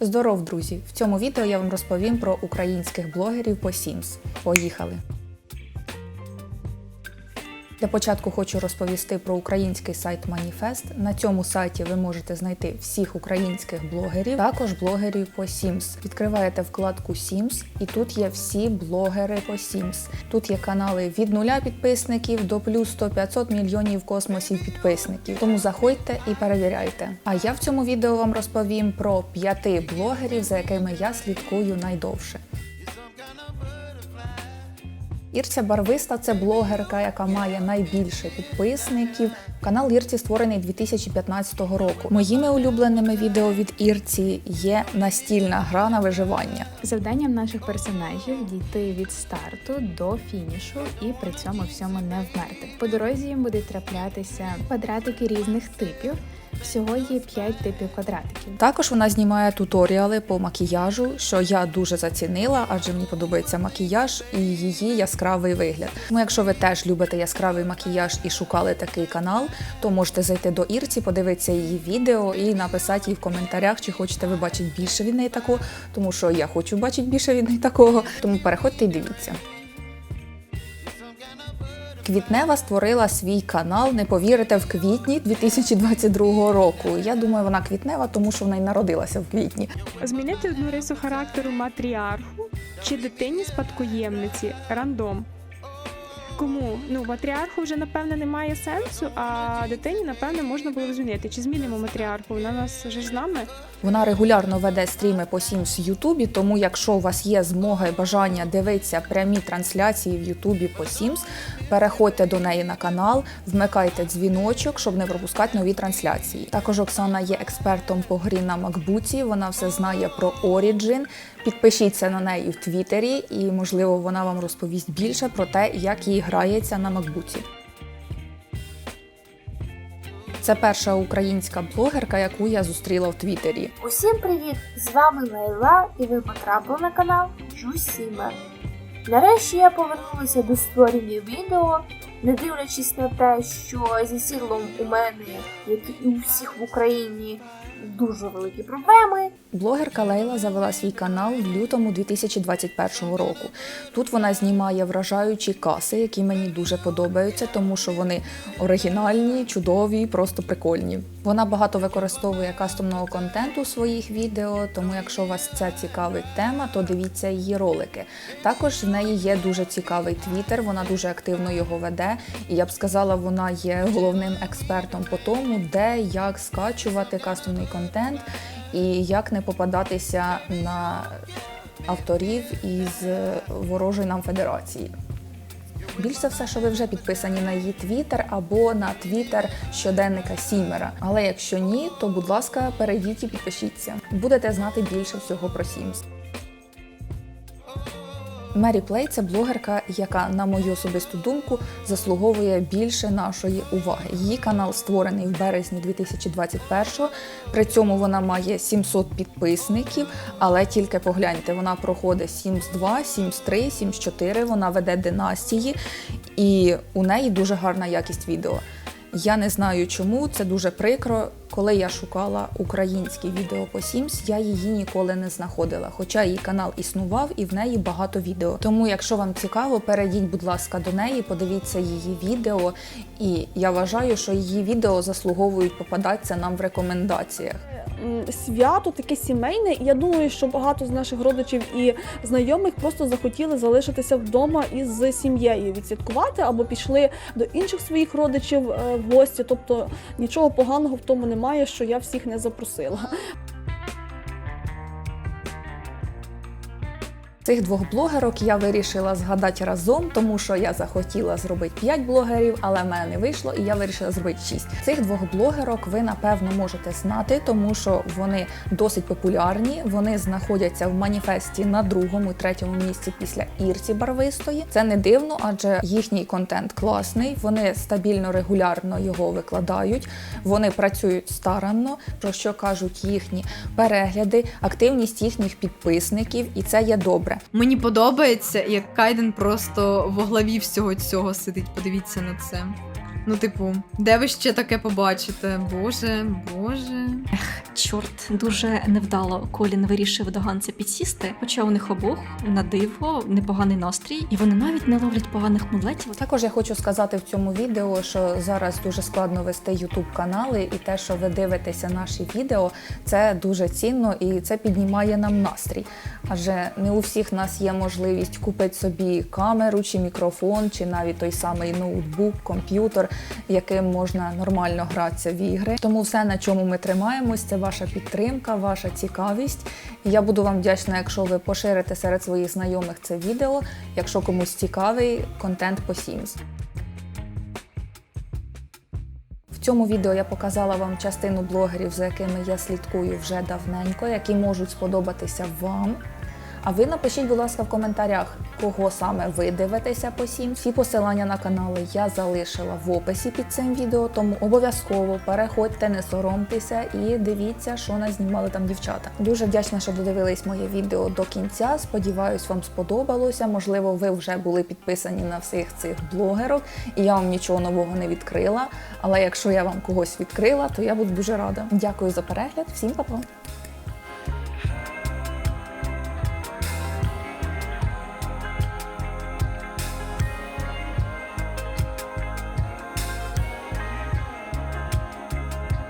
Здоров, друзі! В цьому відео я вам розповім про українських блогерів по Sims. Поїхали! Для початку хочу розповісти про український сайт Маніфест. На цьому сайті ви можете знайти всіх українських блогерів, також блогерів по Sims. Відкриваєте вкладку Sims, і тут є всі блогери по Sims. Тут є канали від нуля підписників до плюс 100-500 мільйонів космосів підписників. Тому заходьте і перевіряйте. А я в цьому відео вам розповім про п'яти блогерів, за якими я слідкую найдовше. Ірця Барвиста це блогерка, яка має найбільше підписників. Канал Ірці створений 2015 року. Моїми улюбленими відео від Ірці є настільна гра на виживання. Завданням наших персонажів дійти від старту до фінішу і при цьому всьому не вмерти. По дорозі їм будуть траплятися квадратики різних типів. Всього є 5 типів квадратиків. Також вона знімає туторіали по макіяжу, що я дуже зацінила, адже мені подобається макіяж і її яскравий вигляд. Тому, якщо ви теж любите яскравий макіяж і шукали такий канал, то можете зайти до Ірці, подивитися її відео і написати їй в коментарях, чи хочете ви бачити більше від неї такого, тому що я хочу бачити більше від неї такого. Тому переходьте і дивіться. Квітнева створила свій канал, не повірите, в квітні 2022 року. Я думаю, вона квітнева, тому що вона й народилася в квітні. Змінити одну рису характеру матріарху чи дитині спадкоємниці рандом. Кому? Ну, матріарху вже напевне немає сенсу, а дитині, напевне, можна було змінити. Чи змінимо матріарху? Вона нас вже з нами. Вона регулярно веде стріми по в Ютубі, тому якщо у вас є змога і бажання дивитися прямі трансляції в Ютубі по Sims, переходьте до неї на канал, вмикайте дзвіночок, щоб не пропускати нові трансляції. Також Оксана є експертом по грі на Макбуці. Вона все знає про Origin. Підпишіться на неї в Твіттері, і можливо вона вам розповість більше про те, як їй грається на Макбуці. Це перша українська блогерка, яку я зустріла в Твіттері. Усім привіт! З вами Лейла, і ви потрапили на канал Джусіме. Нарешті я повернулася до створення відео, не дивлячись на те, що зі сідлом у мене, як і у всіх в Україні, дуже великі проблеми. Блогерка Лейла завела свій канал в лютому 2021 року. Тут вона знімає вражаючі каси, які мені дуже подобаються, тому що вони оригінальні, чудові, просто прикольні. Вона багато використовує кастомного контенту у своїх відео, тому якщо вас ця цікавить тема, то дивіться її ролики. Також в неї є дуже цікавий твіттер, вона дуже активно його веде. І я б сказала, вона є головним експертом по тому, де як скачувати кастомний контент і як не попадатися на авторів із ворожої нам федерації. Більш за все, що ви вже підписані на її твіттер або на твіттер щоденника Сімера. Але якщо ні, то будь ласка, перейдіть і підпишіться. Будете знати більше всього про Сімс. Мері Плей це блогерка, яка, на мою особисту думку, заслуговує більше нашої уваги. Її канал створений в березні 2021-го. При цьому вона має 700 підписників, але тільки погляньте, вона проходить Sims 2, Sims 3, Sims 4, вона веде династії, і у неї дуже гарна якість відео. Я не знаю чому, це дуже прикро. Коли я шукала українські відео по Sims, я її ніколи не знаходила. Хоча її канал існував і в неї багато відео. Тому, якщо вам цікаво, перейдіть, будь ласка, до неї, подивіться її відео. І я вважаю, що її відео заслуговують попадатися нам в рекомендаціях. свято таке сімейне. Я думаю, що багато з наших родичів і знайомих просто захотіли залишитися вдома із сім'єю відсвяткувати або пішли до інших своїх родичів е, в гості. Тобто нічого поганого в тому немає, що я всіх не запросила. Цих двох блогерок я вирішила згадати разом, тому що я захотіла зробити 5 блогерів, але в мене не вийшло, і я вирішила зробити 6. Цих двох блогерок ви напевно можете знати, тому що вони досить популярні. Вони знаходяться в маніфесті на другому третьому місці після Ірці Барвистої. Це не дивно, адже їхній контент класний. Вони стабільно, регулярно його викладають. Вони працюють старанно, про що кажуть їхні перегляди, активність їхніх підписників, і це є добре. Мені подобається, як Кайден просто во главі всього цього сидить. Подивіться на це. Ну, типу, де ви ще таке побачите? Боже, боже. Чорт, дуже невдало Колін вирішив до Ганса підсісти, хоча у них обох на диво непоганий настрій, і вони навіть не ловлять поганих мудлетів. Також я хочу сказати в цьому відео, що зараз дуже складно вести youtube канали, і те, що ви дивитеся наші відео, це дуже цінно і це піднімає нам настрій. Адже не у всіх нас є можливість купити собі камеру чи мікрофон, чи навіть той самий ноутбук, комп'ютер, яким можна нормально гратися в ігри. Тому все, на чому ми тримаємось, це ваша підтримка, ваша цікавість. Я буду вам вдячна, якщо ви поширите серед своїх знайомих це відео, якщо комусь цікавий контент по Sims. В цьому відео я показала вам частину блогерів, за якими я слідкую вже давненько, які можуть сподобатися вам. А ви напишіть, будь ласка, в коментарях, кого саме ви дивитеся по Sims. Всі посилання на канали я залишила в описі під цим відео, тому обов'язково переходьте, не соромтеся і дивіться, що нас знімали там дівчата. Дуже вдячна, що додивились моє відео до кінця. Сподіваюсь, вам сподобалося. Можливо, ви вже були підписані на всіх цих блогерок, і я вам нічого нового не відкрила. Але якщо я вам когось відкрила, то я буду дуже рада. Дякую за перегляд. Всім па-па!